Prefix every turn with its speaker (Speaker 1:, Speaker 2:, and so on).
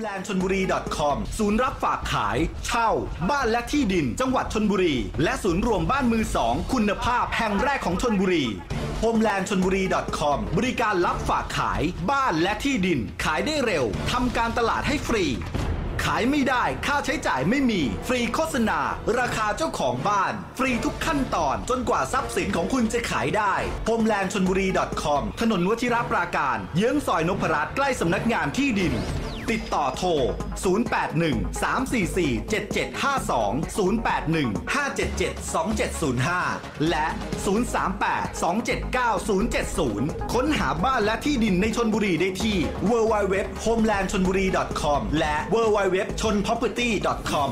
Speaker 1: homeland ชนบุรี .com ศูนย์รับฝากขาย เช่า บ้านและที่ดิน จังหวัดชนบุรี และศูนย์รวมบ้านมือสองคุณภาพแห่งแรกของชนบุรี homeland ชนบุรี .com บริการรับฝากขาย บ้านและที่ดิน ขายได้เร็วทำการตลาดให้ฟรี ขายไม่ได้ค่าใช้จ่ายไม่มี ฟรีโฆษณา ราคาเจ้าของบ้าน ฟรีทุกขั้นตอนจนกว่าทรัพย์สินของคุณจะขายได้ homeland ชนบุรี .com ถนนวชิรปราการ เยื้องซอยนพรัตน์ใกล้สำนักงานที่ดิน ติดต่อโทร 081 344 7752 081 577 2705 และ 038 279 070 ค้นหาบ้านและที่ดินในชนบุรีได้ที่ www homelandchonburi.com และ www chonproperty.com